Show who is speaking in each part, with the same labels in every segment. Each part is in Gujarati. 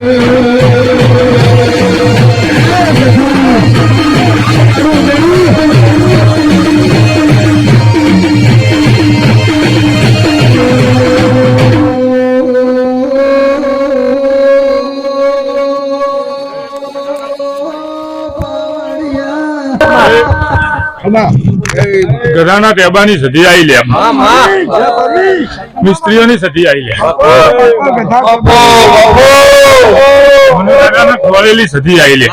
Speaker 1: 嗯。ગધાના ટેબાની સધી આવી લે. મિસ્ત્રીઓની સધી આવી લે. મનુદાદાના ખોલેલી સધી આવી લે.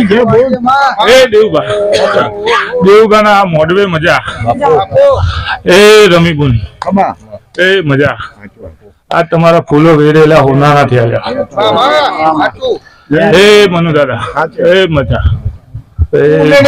Speaker 1: એ, એ દેવબા દેવબાના આ મોડવે મજા. એ રમીબુન. એ મજા. આ તમારા ફૂલો વેરેલા હોના નથી આવ્યા એ મનુ દાદા. એ મજા. એ કંચન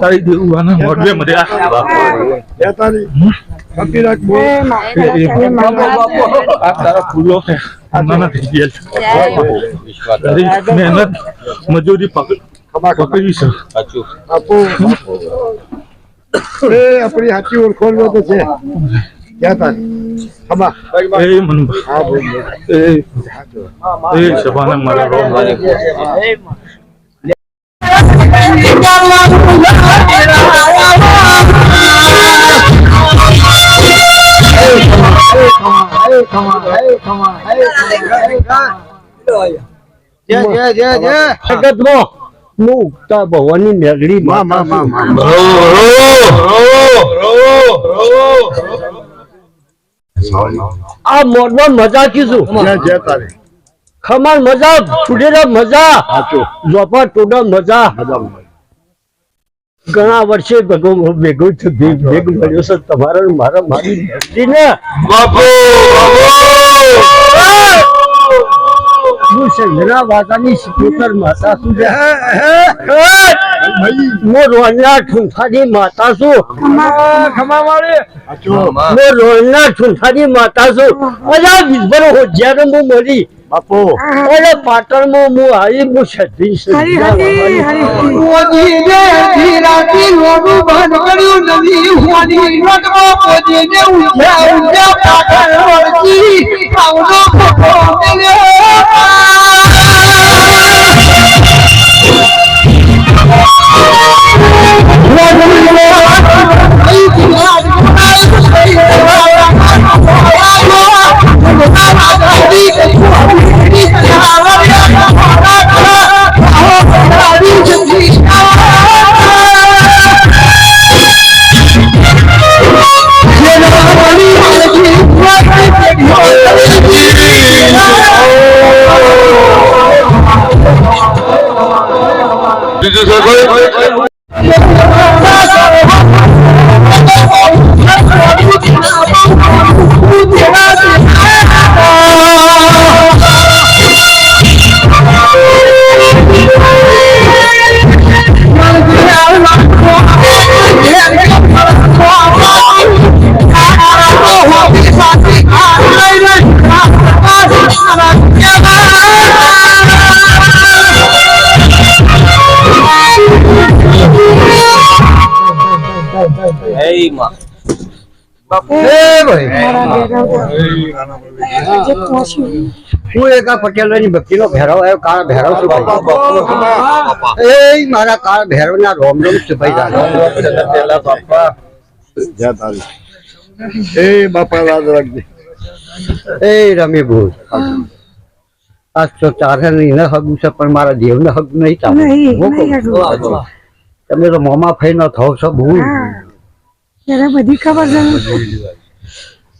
Speaker 1: તારી? દેવાના મોઢવે મર્યા. આ તારા ફૂલો છે થઈ ગયા પકડ
Speaker 2: આપણી સાચી ઓળખોણ તો છે. ક્યાં તારી? ખમા
Speaker 1: એ મનુભા એ. એ સભાના મારા રોમ
Speaker 2: જગતમાં મુક્તા ભવાની માં માં માં
Speaker 3: આ મોડમાં મજા કીધું. ખમાર મજા છૂટેલા મજા. જોપા ટોડા મજા. ઘણા વર્ષે ભેગો ભેગો થયો, ભે- મળ્યો છે. તમારા મારા મારી ને હું સિકોતર માતા છું? જે. હું ઠૂંઠાની માતા છું.
Speaker 2: ખમા
Speaker 3: હું ઠૂંઠાની માતા છું. અલા વિભર હો જ્યારે હું મરી
Speaker 2: બાપુ.
Speaker 3: અરે પાટણમાં હું આવી હું
Speaker 4: ધીરાથી બંધ કર્યું નથી હોની ઉઠ્યા ઉઠ્યા પાટણ વળતી આવનો ખોટો Yeah.
Speaker 3: હું એક ની ભક્તિ નો ભેરવ આવ્યો કાળ ભેરવ છું ભાઈ. એ મારા કાળ ભેરવ ના રોમ રોમ છે ભાઈ દાદા.
Speaker 2: જય તારી. એ બાપા લાજ રાખજે.
Speaker 3: એ રમી ભૂલ. આ તો તારે નહીં હગું છે પણ મારા દેવને હગ નહીં ચાલે
Speaker 4: નહીં,
Speaker 3: હું કહું
Speaker 4: નહીં હગું.
Speaker 3: છું. તમે તો મોમાં ફઈ ન થવ છો ભૂલ.
Speaker 4: ત્યારે બધી ખબર છે.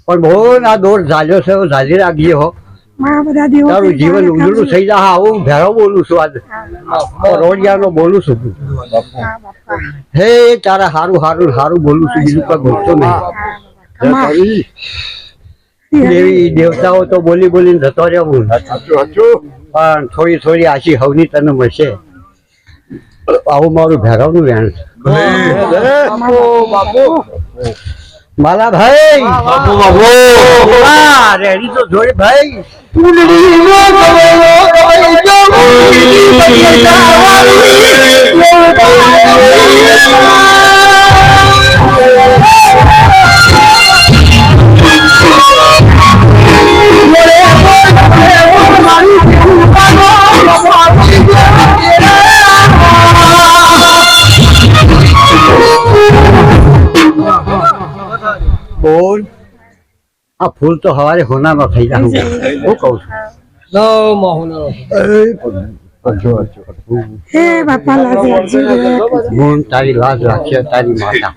Speaker 3: પણ બહુ ના દોર ઝાલ્યો છે ઝાલી રાખીએ હો.
Speaker 4: બધા દેવો
Speaker 3: તારું જીવન ઉજળું થઈ જાય હું ભેરો બોલું છું આજ. રોડિયાનો બોલું છું હે. તારા હારું હારું હારું બોલું છું. બીજું કઈ બોલતો નહીં. દેવી દેવતાઓ તો બોલી બોલીને જતો રહેવું પણ થોડી થોડી આશી હવની તને મળશે. આવું મારું ભેરવનું વેણ છે. માલા ભાઈ બાપુ બાપુ રેડી તો જોડે ભાઈ
Speaker 5: કુંડળીનો ગવૈયો ગવૈયો કુંડળી
Speaker 3: બોલ. આ ફૂલ તો હવારે હોનામાં થઈ જાય હું કહું છું.
Speaker 4: હે બાપા લાજ રાખજે
Speaker 3: હું. તારી લાજ રાખશે તારી માતા.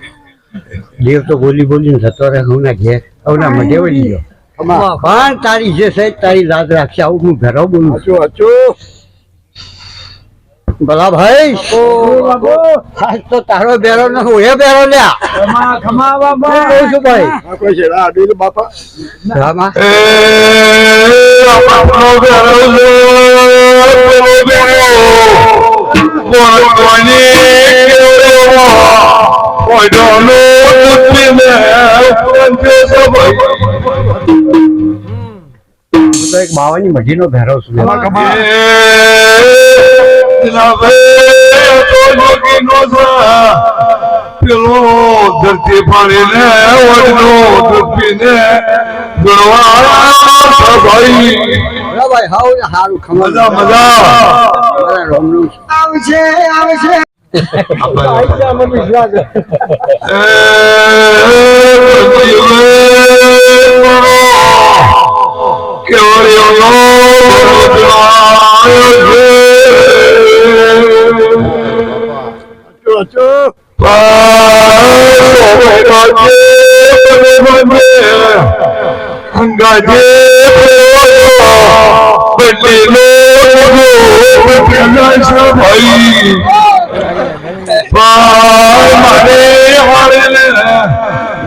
Speaker 3: દેવ તો બોલી બોલીને જતો રહે હું ના ઘેર. હું ના મધે વળી ગયો પણ તારી જે છે તારી લાજ રાખશે આવું હું ઘરો બોલું છું.
Speaker 2: હાચું
Speaker 3: ભલા ભાઈ. આજ તો તારો બેરો ને હું એ બેરો લ્યા. કહું છું ભાઈ?
Speaker 2: બાપા
Speaker 3: રામા એક બાવાની મઢીનો ભેરો છું.
Speaker 2: ખમા ખમા
Speaker 6: પેલો ધરતી પાણી ને વડનો ધરતી ને ભાઈ
Speaker 3: ભાઈ હાવ હારું
Speaker 6: મજા મજા
Speaker 5: આવશે આવશે
Speaker 2: હાચું હાચું
Speaker 6: ભાઈ મારે હારે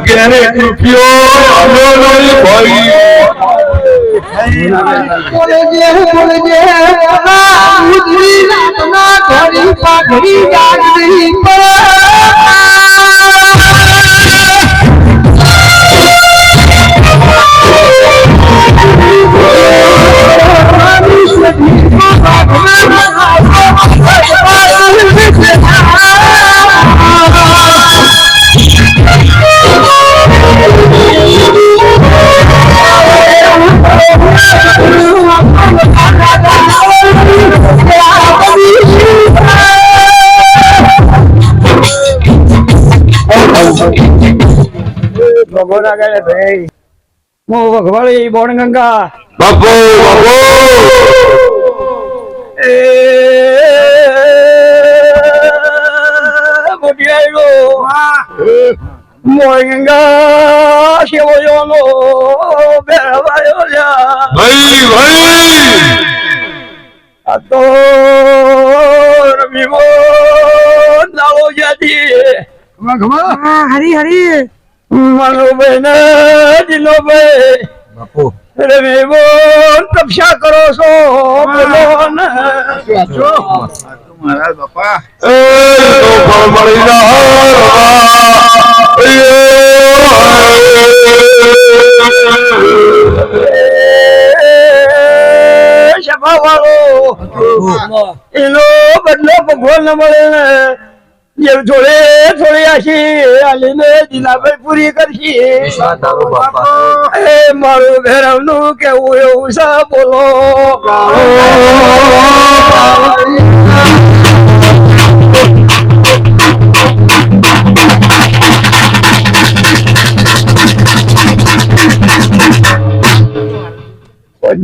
Speaker 6: ઘેરે રૂપિયો ભાઈ
Speaker 5: બોલે જે બોલે જે ઉજળી રાતના ઘડી પાઘડી જાગતી
Speaker 3: ભગવાન આગળ ભાઈ. મો ભગવાળી બોણ ગંગા.
Speaker 6: બાપુ બાપુ!
Speaker 3: એ મોટિયાળો મોણ ગંગા શિવયોનો બેરવાયો લ્યા.
Speaker 6: ભાઈ ભાઈ!
Speaker 3: આ તો રમીવો નાળો
Speaker 4: હા હરી હરી.
Speaker 3: મારો બેન દિલો ભાઈ
Speaker 2: બાપુ
Speaker 3: રમીવો તપસ્યા કરો છો બોલો ને
Speaker 2: મહારાજ બાપા
Speaker 6: એ તો ફળ મળી જાય
Speaker 3: સભા વાળો એનો બદલો ભગવાન ન મળે ને જે થોડે થોડી
Speaker 7: આશી. અલીને પૂરી કરશે. એ મારું ભેરવનું કેવું એવું છે બોલો.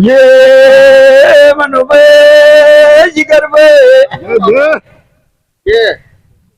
Speaker 7: જે મનુભાઈ જીગરભાઈ.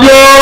Speaker 6: Yeah.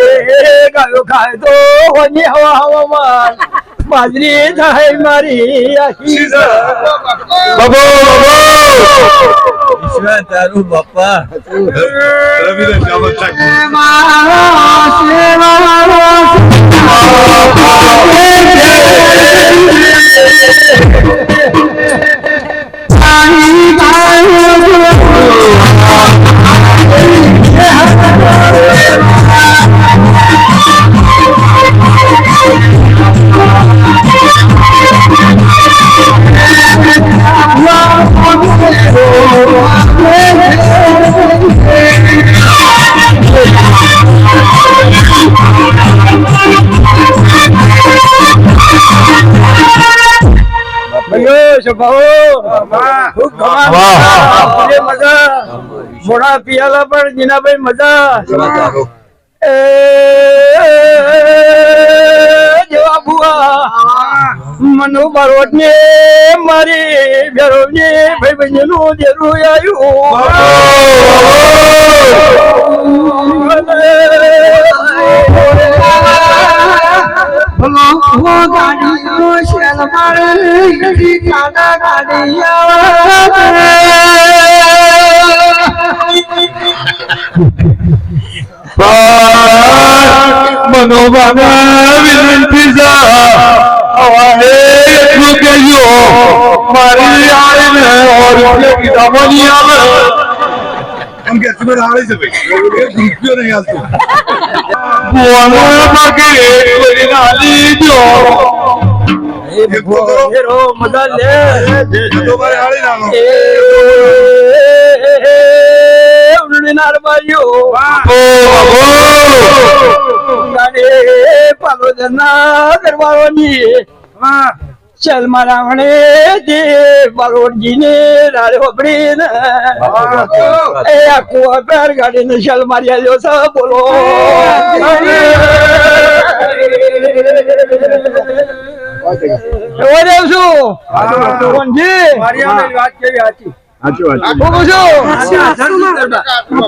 Speaker 7: ગાયો ખાય તો હોની હવા હવામાં બાજરી થાય મારી આશી
Speaker 6: બાબો
Speaker 7: ભાઈઓ મોડા પિયાલા પણ જીનાભાઈ મજા. એ જેવા બુઆ મનુ બારોટ ને મારી ભેરો ને ભાઈ બહેનનું દેરું
Speaker 6: મનોભાના વિનંતી છે હવે એટલું કહેજો મારી આવીને ઓર રૂપિયા કીધામાં નહીં આવે
Speaker 2: हम कैसे में हारे से भाई एक रुपया नहीं आते
Speaker 6: ભુવનો બાકી કોઈ નાલી દો
Speaker 2: एक तो करो
Speaker 7: ભેરો મજા લે
Speaker 2: तो बारे हारे ना
Speaker 7: વિનાર બાજુ ચલ રાવણે જે બાલોડજી ને રાડે હોબડી ને આખું અપેર ગાડી ને ચલ મારી આવ્યો છે. બોલો. એવો છું? કોનજી વાત કેવી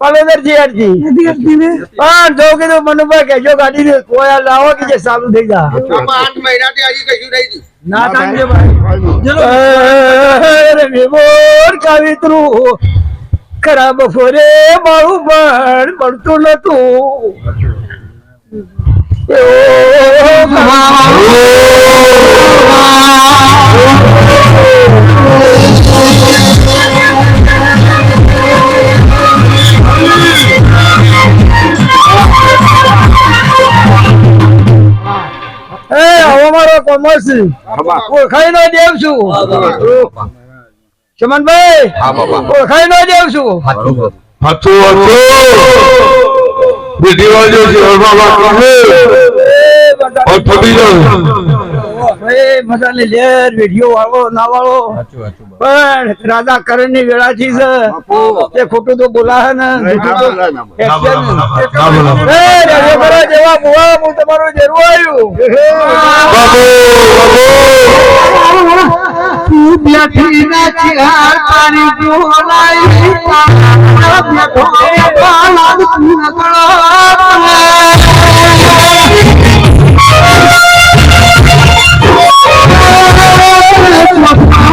Speaker 7: પણ જો કીધું મનુભાઈ કેજો ગાડી ને કોઈ લાવો કે જે ચાલુ થઈ જા
Speaker 2: આઠ મહિનાથી હજી કશું નહીં
Speaker 7: ના તાંજે ભાઈ. અરે વિમોર કાવિત્રું. ખરાબ ફોરે મારું પણ પડતું નતું એ હવે મારો કોમર્સ ઓળખાઈ નો દેવ છું. ચમનભાઈ ઓળખાઈ નો દેવ છું.
Speaker 6: હતું હતું બીજી બાજુ છે
Speaker 7: બધાને લેર વીડિયો વાળો ના વાળો. પણ રાધા કરણની વેળા છે એ ખોટું તો બોલાવે ને. જેવા બોવા તમારું જરૂર આવ્યું.
Speaker 8: Allah'a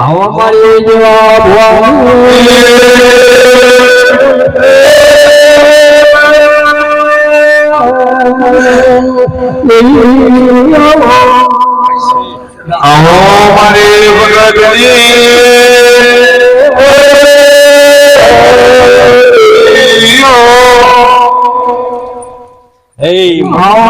Speaker 8: બોલો.
Speaker 6: એ રાજા કરણ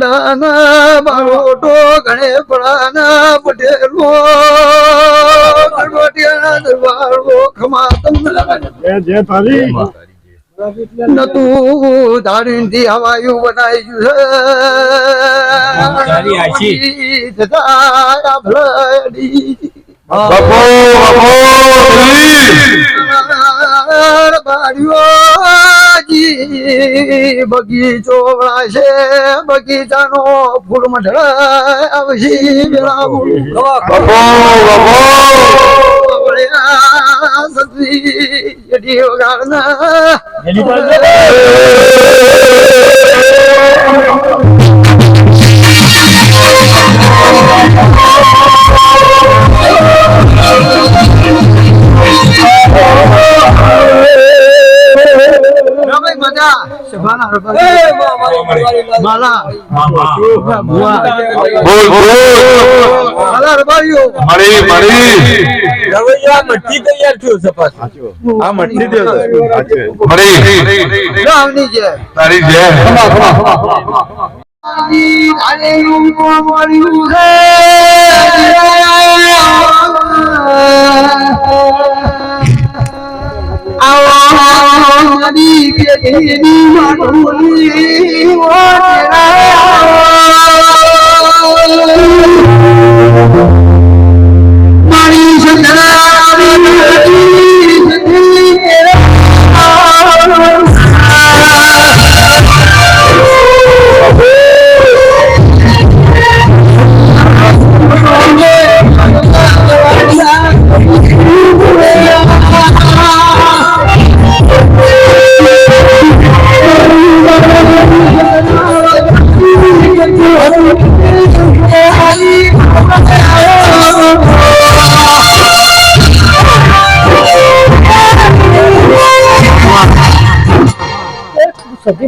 Speaker 8: તાડાના બારોટો ગણે પડાના પટેલો. ગણવટિયાના દરબારો ખમા તમને
Speaker 2: જય તારી.
Speaker 8: નતું હવાયું બનાવી છે. જતા ભલડી
Speaker 6: બાબુ
Speaker 8: બાડીઓજી બગીચો વળાશે બગીચાનો ફૂલ મંડળ આવશે વેળા
Speaker 6: બાબુ બાબુ
Speaker 8: સત્રી જડી વગાડના.
Speaker 6: મળી
Speaker 8: રામની જય
Speaker 6: તારી જય
Speaker 8: મારી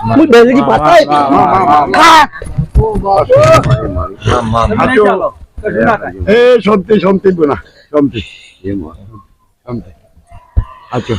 Speaker 3: Muy belli di patay. Mama, mama.
Speaker 2: Mama, mama. এ সত্যি সত্যি বোনা সত্যি আচ্ছা।